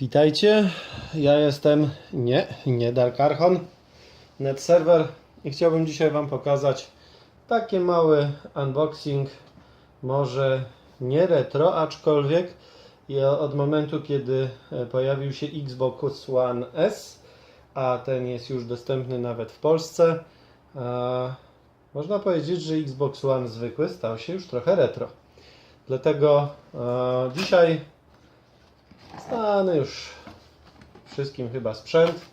Witajcie, ja jestem nie, nie Dark Archon, Net Server i chciałbym dzisiaj Wam pokazać taki mały unboxing, może nie retro, aczkolwiek od momentu kiedy e, pojawił się Xbox One S, a ten jest już dostępny nawet w Polsce, można powiedzieć, że Xbox One zwykły stał się już trochę retro. Dlatego e, dzisiaj znany już wszystkim chyba sprzęt,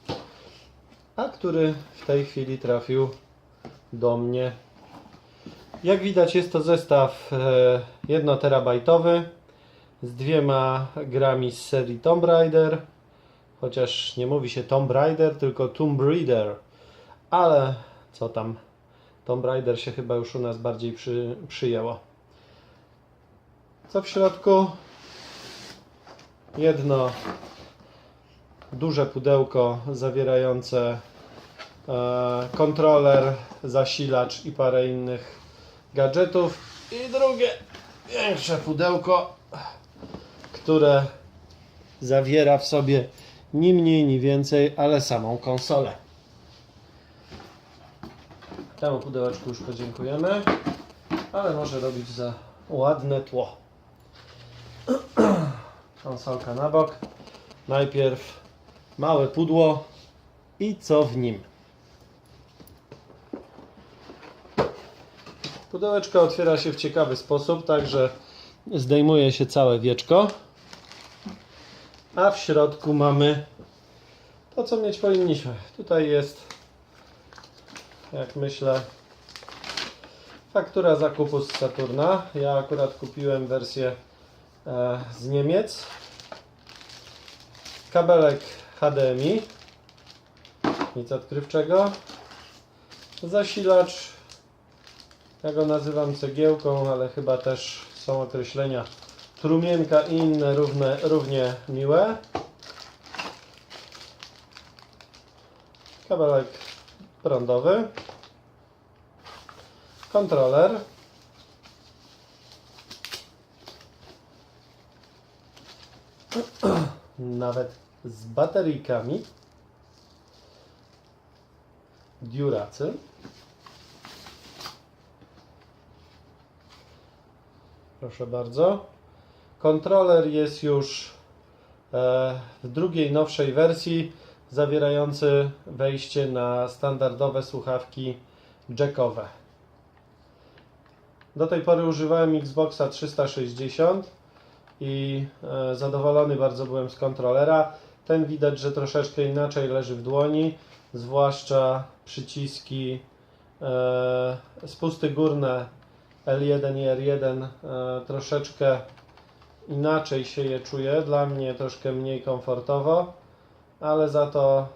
a który w tej chwili trafił do mnie. Jak widać jest to zestaw e, 1 terabajtowy z dwiema grami z serii Tomb Raider, chociaż nie mówi się Tomb Raider, tylko Tomb Raider, ale co tam, Tomb Raider się chyba już u nas bardziej przy, przyjęło. Co w środku? Jedno duże pudełko zawierające e, kontroler, zasilacz i parę innych gadżetów i drugie większe pudełko, które zawiera w sobie ni mniej, ni więcej, ale samą konsolę. Temu pudełeczku już podziękujemy, ale może robić za ładne tło konsolka na bok. Najpierw małe pudło i co w nim. Pudełeczko otwiera się w ciekawy sposób, także zdejmuje się całe wieczko. A w środku mamy to, co mieć powinniśmy. Tutaj jest, jak myślę, faktura zakupu z Saturna. Ja akurat kupiłem wersję z Niemiec. Kabelek HDMI. Nic odkrywczego. Zasilacz. Ja go nazywam cegiełką, ale chyba też są określenia trumienka i inne równe, równie miłe. Kabelek prądowy. Kontroler. Nawet z bateryjkami. Duracy. Proszę bardzo. Kontroler jest już e, w drugiej, nowszej wersji, zawierający wejście na standardowe słuchawki jackowe. Do tej pory używałem Xboxa 360 i e, zadowolony bardzo byłem z kontrolera. Ten widać, że troszeczkę inaczej leży w dłoni, zwłaszcza przyciski e, spusty górne L1 i R1 e, troszeczkę inaczej się je czuje, dla mnie troszkę mniej komfortowo, ale za to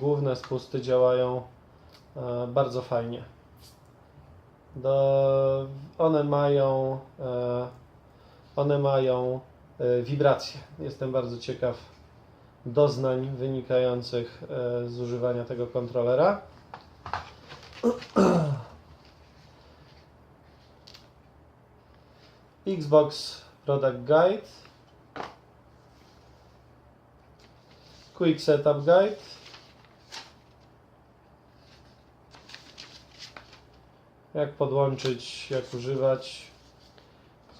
główne spusty działają bardzo fajnie. Do, one mają e, one mają e, wibracje. Jestem bardzo ciekaw doznań wynikających e, z używania tego kontrolera. Xbox Product Guide. Quick Setup Guide. Jak podłączyć, jak używać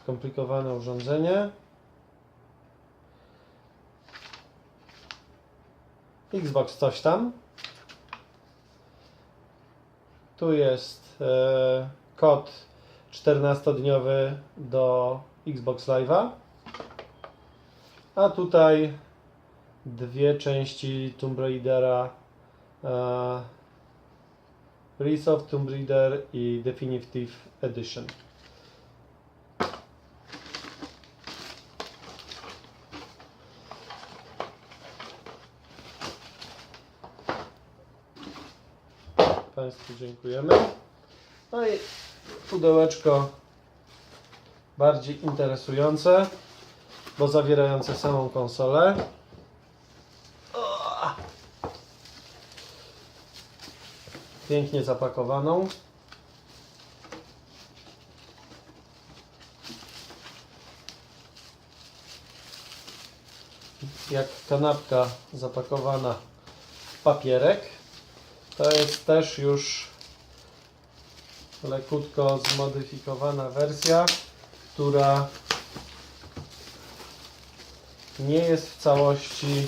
skomplikowane urządzenie. Xbox coś tam. Tu jest e, kod 14-dniowy do Xbox Live'a. A tutaj dwie części Tomb Raidera e, Rise of Tomb Raider i Definitive Edition. Dziękujemy. No i pudełeczko bardziej interesujące, bo zawierające samą konsolę. Pięknie zapakowaną. jak kanapka zapakowana w papierek. To jest też już lekutko zmodyfikowana wersja, która nie jest w całości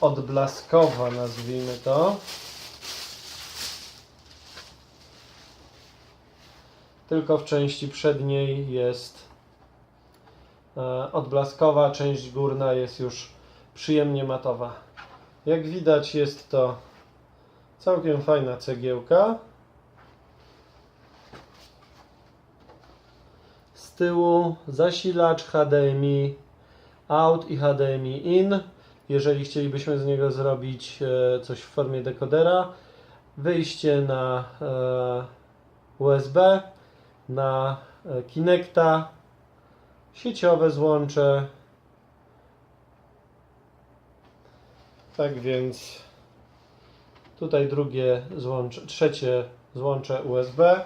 odblaskowa, nazwijmy to. Tylko w części przedniej jest e, odblaskowa, część górna jest już przyjemnie matowa. Jak widać jest to całkiem fajna cegiełka. Z tyłu zasilacz HDMI out i HDMI in. Jeżeli chcielibyśmy z niego zrobić e, coś w formie dekodera, wyjście na e, USB, na e, Kinecta, sieciowe złącze. Tak więc tutaj drugie złącze, trzecie złącze USB.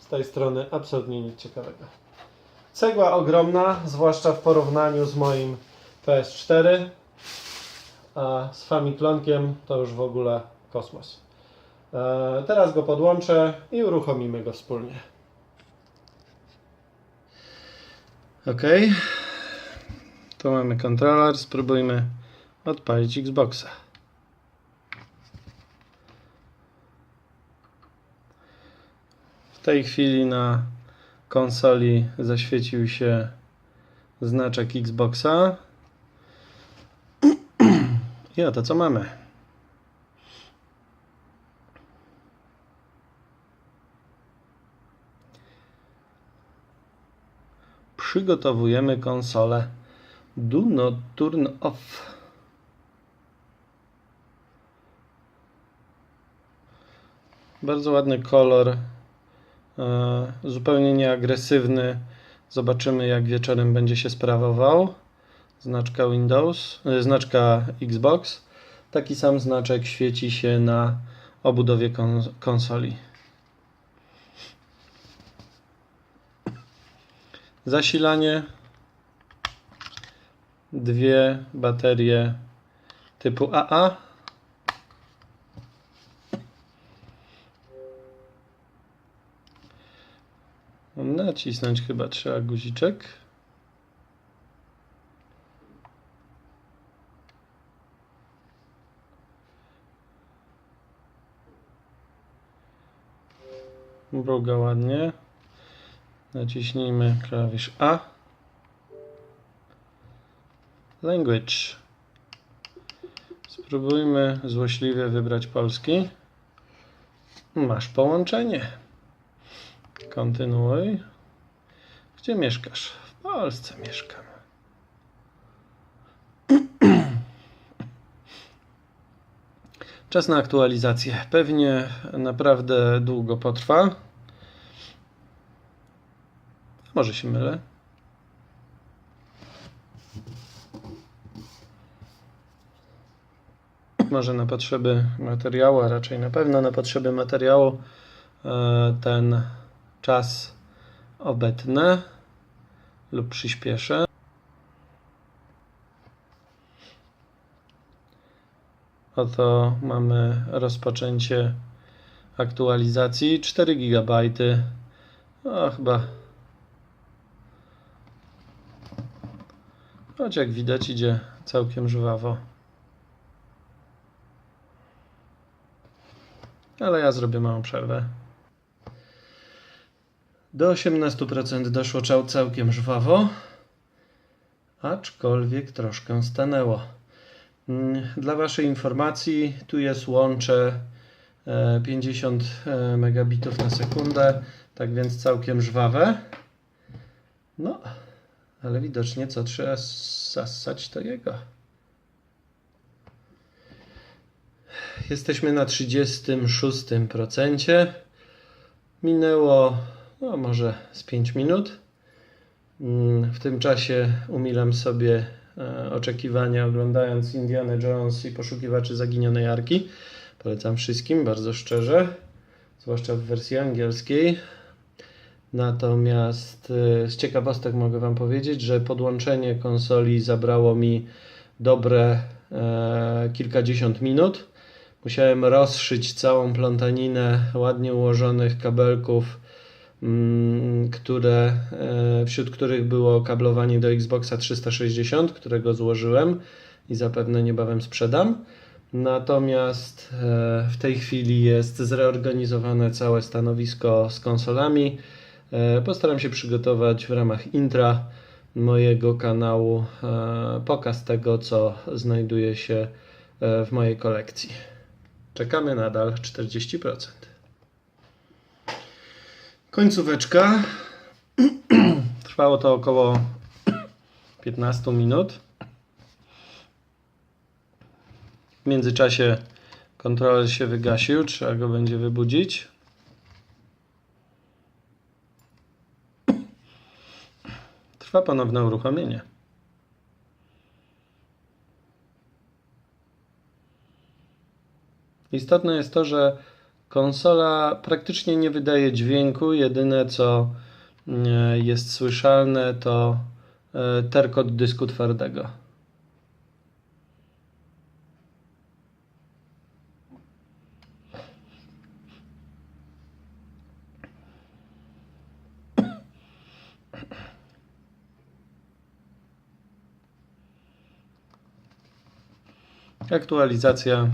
Z tej strony absolutnie nic ciekawego. Cegła ogromna, zwłaszcza w porównaniu z moim PS4, a z Famiklonkiem to już w ogóle kosmos. E, teraz go podłączę i uruchomimy go wspólnie. Ok. Tu mamy kontroler. Spróbujmy odpalić Xboxa. Tej chwili na konsoli zaświecił się znaczek Xboxa. I oto co mamy. Przygotowujemy konsolę. Do not turn off. Bardzo ładny kolor. E, zupełnie nieagresywny. Zobaczymy, jak wieczorem będzie się sprawował. Znaczka Windows, e, znaczka Xbox. Taki sam znaczek świeci się na obudowie kon- konsoli. Zasilanie. Dwie baterie typu AA. Nacisnąć chyba trzeba guziczek. Mruga ładnie. Naciśnijmy klawisz A. Language. Spróbujmy złośliwie wybrać polski. Masz połączenie. Kontynuuj. Gdzie mieszkasz? W Polsce mieszkam. Czas na aktualizację. Pewnie naprawdę długo potrwa. Może się mylę. Może na potrzeby materiału, a raczej na pewno na potrzeby materiału e, ten czas obetnę lub przyspieszę. Oto mamy rozpoczęcie aktualizacji 4 GB. O, chyba. Choć jak widać idzie całkiem żwawo. Ale ja zrobię małą przerwę. Do 18% doszło cał- całkiem żwawo, aczkolwiek troszkę stanęło. Mm, Dla Waszej informacji, tu jest łącze e, 50 e, megabitów na sekundę, tak więc całkiem żwawe. No, ale widocznie co trzeba zassać to jego. Jesteśmy na 36%. Minęło no, może z 5 minut. Mm, W tym czasie umilam sobie e, oczekiwania oglądając Indiana Jones i poszukiwaczy zaginionej arki. Polecam wszystkim bardzo szczerze, zwłaszcza w wersji angielskiej. Natomiast y, z ciekawostek mogę Wam powiedzieć, że podłączenie konsoli zabrało mi dobre e, kilkadziesiąt minut. Musiałem rozszyć całą plątaninę ładnie ułożonych kabelków, które, e, wśród których było kablowanie do Xboxa 360, którego złożyłem i zapewne niebawem sprzedam. Natomiast e, w tej chwili jest zreorganizowane całe stanowisko z konsolami. E, Postaram się przygotować w ramach intra mojego kanału pokaz tego, co znajduje się w mojej kolekcji. Czekamy nadal 40%. Końcóweczka. Trwało to około 15 minut. W międzyczasie kontroler się wygasił, trzeba go będzie wybudzić. Trwa ponowne uruchomienie. Istotne jest to, że konsola praktycznie nie wydaje dźwięku. Jedyne co e, jest słyszalne to e, terkot dysku twardego. Aktualizacja.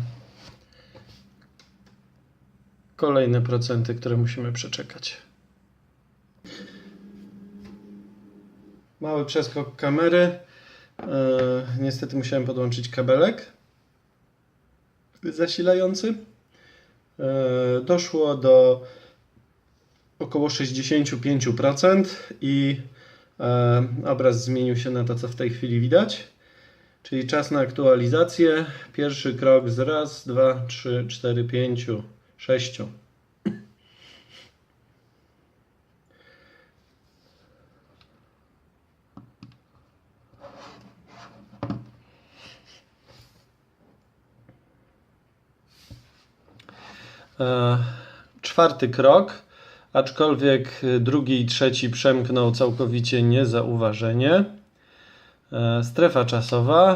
Kolejne procenty, które musimy przeczekać. Mały przeskok kamery. E, niestety musiałem podłączyć kabelek zasilający. E, doszło do około 65% i e, obraz zmienił się na to, co w tej chwili widać. Czyli czas na aktualizację. Pierwszy krok z raz, dwa, trzy, cztery, pięciu, sześciu. E, Czwarty krok, aczkolwiek drugi i trzeci przemknął całkowicie niezauważenie. E, Strefa czasowa.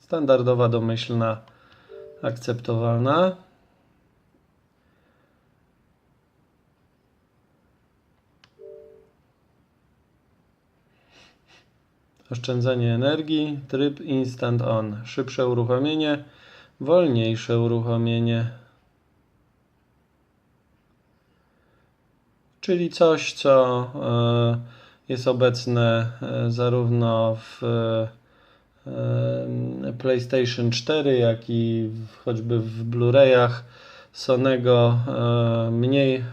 Standardowa, domyślna, akceptowalna. Oszczędzanie energii, tryb instant on, szybsze uruchomienie, wolniejsze uruchomienie. Czyli coś, co e, jest obecne e, zarówno w e, PlayStation 4, jak i choćby w Blu-rayach Sonego mniej,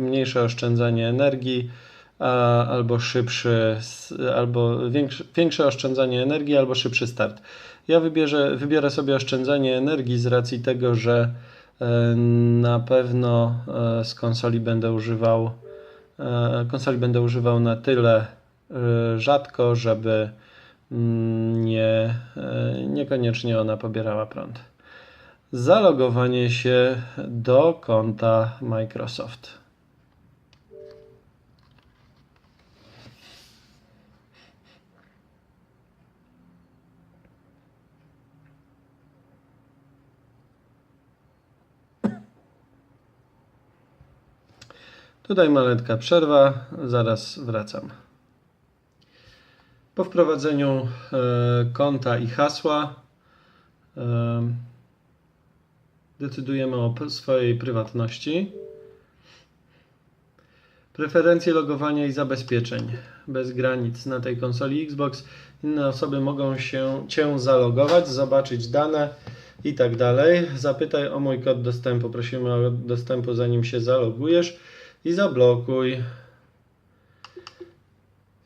mniejsze oszczędzanie energii albo szybszy, albo większe, większe oszczędzanie energii, albo szybszy start. Ja wybierze, wybiorę sobie oszczędzanie energii z racji tego, że e, na pewno e, z konsoli będę używał e, konsoli będę używał na tyle rzadko, żeby mm, nie, niekoniecznie ona pobierała prąd. Zalogowanie się do konta Microsoft. Tutaj maletka przerwa, zaraz wracam. Po wprowadzeniu e, konta i hasła e, decydujemy o swojej prywatności. Preferencje logowania i zabezpieczeń. Bez granic na tej konsoli Xbox. Inne osoby mogą się Cię zalogować, zobaczyć dane i tak dalej. Zapytaj o mój kod dostępu. Prosimy o dostępu zanim się zalogujesz i zablokuj.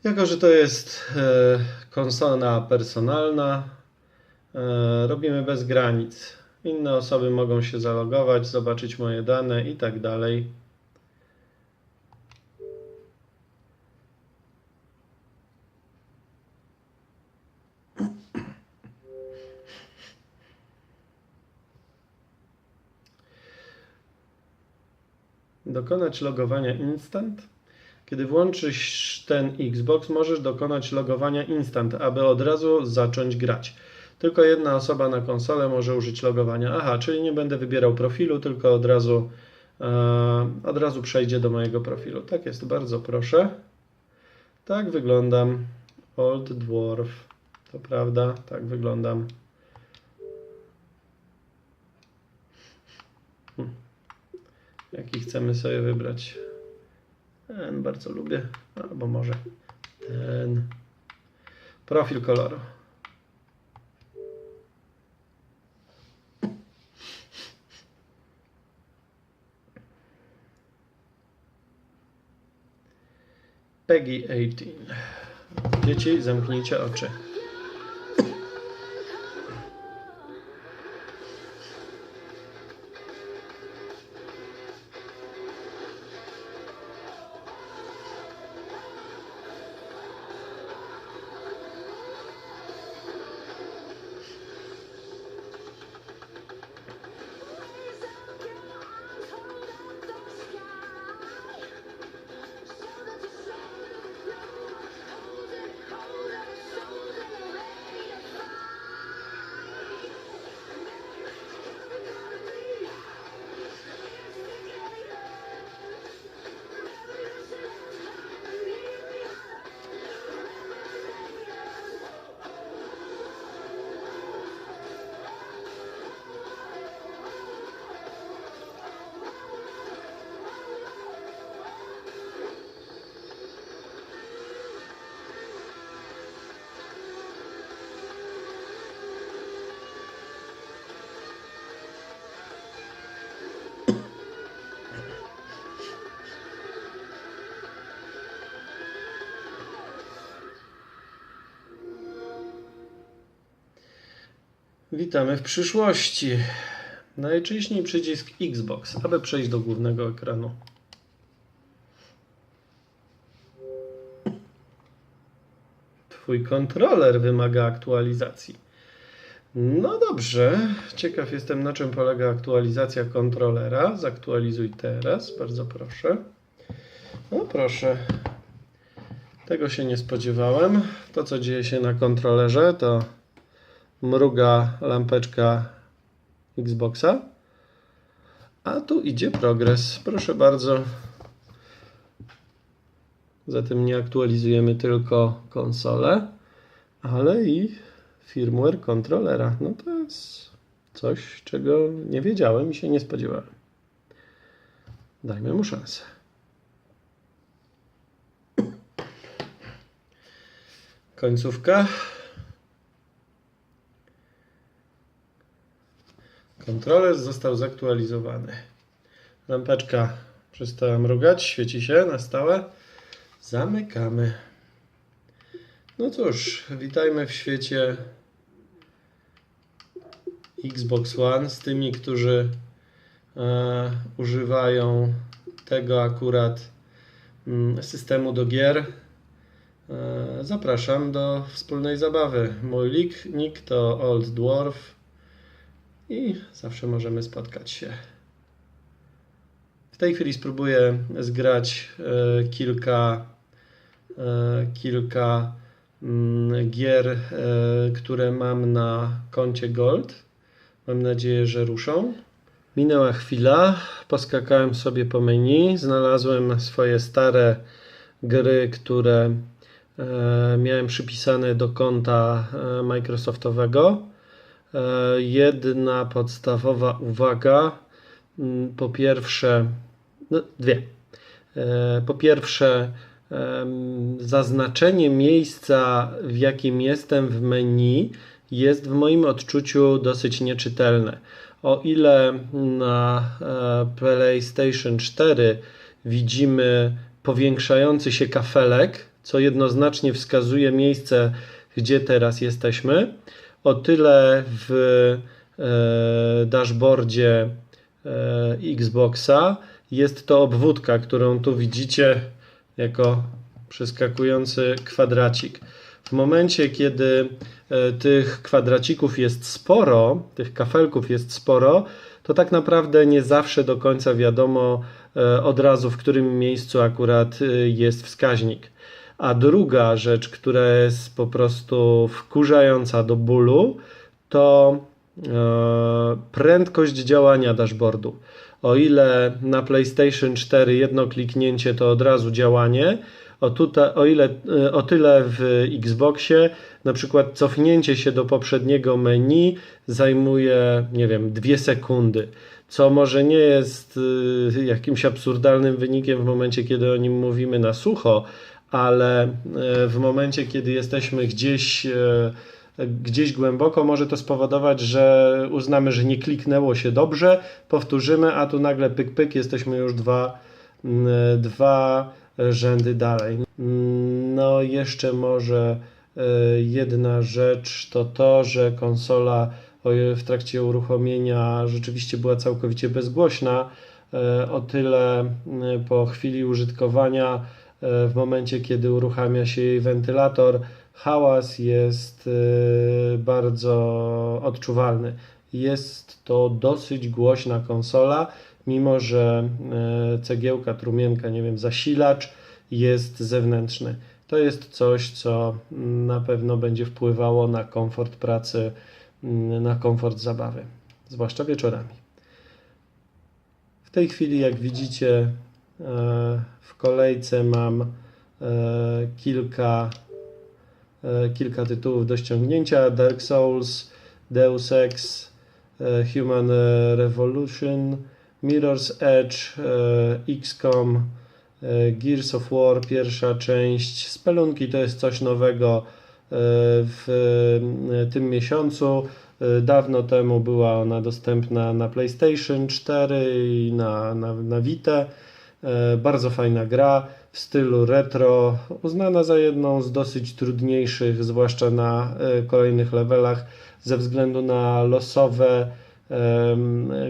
Jako, że to jest e, konsola personalna, e, robimy bez granic. Inne osoby mogą się zalogować, zobaczyć moje dane i tak dalej. Dokonać logowania instant. Kiedy włączysz ten Xbox, możesz dokonać logowania instant, aby od razu zacząć grać. Tylko jedna osoba na konsolę może użyć logowania. Aha, czyli nie będę wybierał profilu, tylko od razu, e, od razu przejdzie do mojego profilu. Tak jest, bardzo proszę. Tak wyglądam. Old Dwarf. To prawda, tak wyglądam. Jaki chcemy sobie wybrać? Ten bardzo lubię, albo może ten. Profil koloru. Peggy 18. Dzieci, zamknijcie oczy. Witamy w przyszłości. Najczęściej przycisk Xbox, aby przejść do głównego ekranu. Twój kontroler wymaga aktualizacji. No dobrze, ciekaw jestem na czym polega aktualizacja kontrolera. Zaktualizuj teraz, bardzo proszę. No proszę. Tego się nie spodziewałem. To co dzieje się na kontrolerze to mruga lampeczka Xboxa. A tu idzie progres. Proszę bardzo. Zatem nie aktualizujemy tylko konsolę, ale i firmware kontrolera. No to jest coś, czego nie wiedziałem i się nie spodziewałem. Dajmy mu szansę. Końcówka. Kontroler został zaktualizowany. Lampeczka przestała mrugać, świeci się na stałe. Zamykamy. No cóż, witajmy w świecie Xbox One z tymi, którzy e, używają tego akurat mm, systemu do gier. E, zapraszam do wspólnej zabawy. Mój nick, to Old Dwarf i zawsze możemy spotkać się. W tej chwili spróbuję zgrać e, kilka, e, kilka mm, gier, e, które mam na koncie Gold. Mam nadzieję, że ruszą. Minęła chwila, poskakałem sobie po menu, znalazłem swoje stare gry, które miałem przypisane do konta Microsoftowego. E, jedna podstawowa uwaga. Mm, po pierwsze, no dwie. E, po pierwsze, zaznaczenie miejsca, w jakim jestem w menu, jest w moim odczuciu dosyć nieczytelne. O ile na e, PlayStation 4 widzimy powiększający się kafelek, co jednoznacznie wskazuje miejsce, gdzie teraz jesteśmy, o tyle w e, dashboardzie e, Xboxa jest to obwódka, którą tu widzicie jako przeskakujący kwadracik. W momencie, kiedy e, tych kwadracików jest sporo, tych kafelków jest sporo, to tak naprawdę nie zawsze do końca wiadomo, od razu, w którym miejscu akurat jest wskaźnik. A druga rzecz, która jest po prostu wkurzająca do bólu, to e, prędkość działania dashboardu. O ile na PlayStation 4 jedno kliknięcie to od razu działanie, o, tutaj, o, ile, e, o tyle w Xboxie na przykład cofnięcie się do poprzedniego menu zajmuje, nie wiem, dwie sekundy, co może nie jest y, jakimś absurdalnym wynikiem w momencie, kiedy o nim mówimy na sucho, ale e, w momencie, kiedy jesteśmy gdzieś, e, gdzieś głęboko, może to spowodować, że uznamy, że nie kliknęło się dobrze, powtórzymy, a tu nagle pyk, pyk, jesteśmy już dwa, dwa rzędy dalej. No, jeszcze może e, jedna rzecz to to, że konsola w trakcie uruchomienia rzeczywiście była całkowicie bezgłośna. O tyle po chwili użytkowania, w momencie kiedy uruchamia się jej wentylator, hałas jest e, bardzo odczuwalny. Jest to dosyć głośna konsola, mimo że e, cegiełka, trumienka, nie wiem, zasilacz jest zewnętrzny. To jest coś, co mm, na pewno będzie wpływało na komfort pracy, mm, na komfort zabawy, zwłaszcza wieczorami. W tej chwili, jak widzicie, e, w kolejce mam e, kilka, e, kilka tytułów do ściągnięcia: Dark Souls, Deus Ex, e, Human e, Revolution, Mirror's Edge, e, XCOM, e, Gears of War, pierwsza część. Spelunki to jest coś nowego e, w e, tym miesiącu. E, Dawno temu była ona dostępna na PlayStation 4 i na, na, na Vita. E, Bardzo fajna gra w stylu retro, uznana za jedną z dosyć trudniejszych, zwłaszcza na e, kolejnych levelach, ze względu na losowe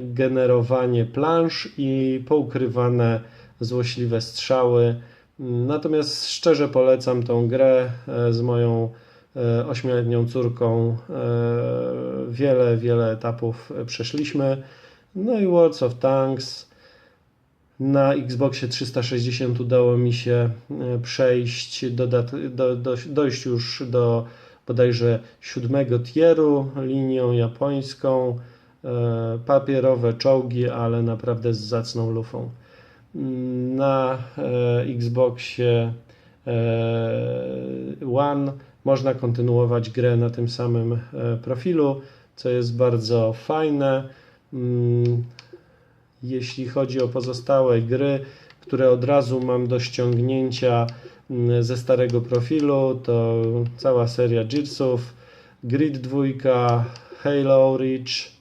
generowanie plansz i poukrywane złośliwe strzały. Natomiast szczerze polecam tą grę e, z moją ośmioletnią córką. Wiele, wiele etapów przeszliśmy. No i World of Tanks. Na Xboxie 360 udało mi się e, przejść, dodat- do, do, dojść już do bodajże siódmego tieru linią japońską. E, Papierowe czołgi, ale naprawdę z zacną lufą. Mm, Na e, Xboxie One można kontynuować grę na tym samym profilu, co jest bardzo fajne. Jeśli chodzi o pozostałe gry, które od razu mam do ściągnięcia mm, ze starego profilu, to cała seria Gearsów, Grid 2, Halo Reach.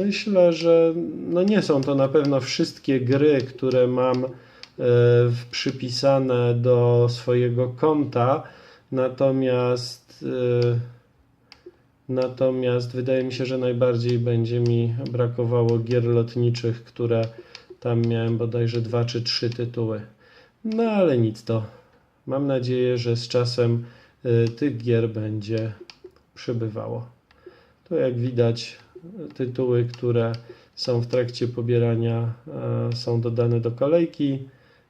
Myślę, że no nie są to na pewno wszystkie gry, które mam e, przypisane do swojego konta, natomiast e, natomiast wydaje mi się, że najbardziej będzie mi brakowało gier lotniczych, które tam miałem bodajże dwa czy trzy tytuły. No ale nic to. Mam nadzieję, że z czasem e, tych gier będzie przybywało. Tu jak widać tytuły, które są w trakcie pobierania, e, są dodane do kolejki.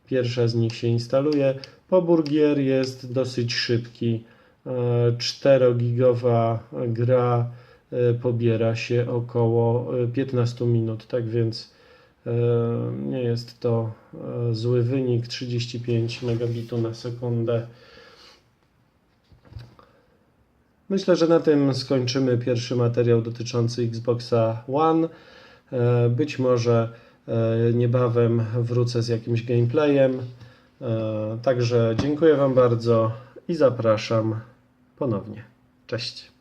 Pierwsza z nich się instaluje. Pobór gier jest dosyć szybki. 4-gigowa gra e, pobiera się około e, 15 minut, tak więc e, nie jest to e, zły wynik. 35 megabitu na sekundę. Myślę, że na tym skończymy pierwszy materiał dotyczący Xboxa One. E, Być może e, niebawem wrócę z jakimś gameplayem. E, Także dziękuję Wam bardzo i zapraszam ponownie. Cześć.